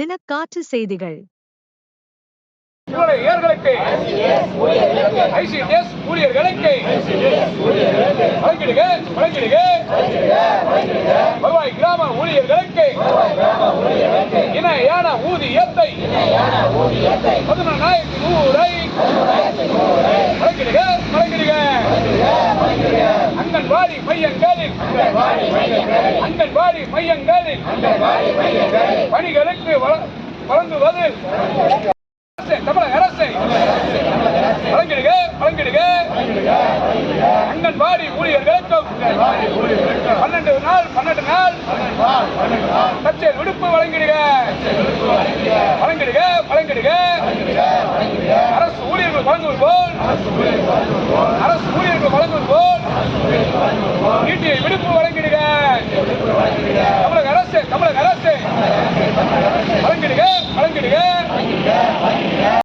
தினக்காற்று செய்திகள். ஊழியர்களுக்கு ஐசிடிஎஸ் ஊழியர்களுக்கு வழங்கிடுக வழங்கிடுக வருவாய் கிராம ஊழியர்களுக்கு இணையான ஊதியத்தை பதினொன்றாயிரத்தி நூறை வழங்கிடுக வழங்கிடுக அங்கன்வாடி மையங்களில் அங்கன்வாடி மையங்களில் வழ- வழங்குவதில் தமிழக அரசு. வழங்கிடுக வழங்கிடுக. அங்கன்வாடி ஊழியர்களுக்கும் பன்னெண்டு நாள் பன்னெண்டு நாள். தற்செயல் விடுப்பு வழங்கிடுக. வழங்கிடுக வழங்கிடுக. அரசு ஊழியர்கள் வழங்குவது போல் அரசு ஊழியர்கள் வழங்குவது போல் நீட்டிய விடுப்பு வழங்கிடுக.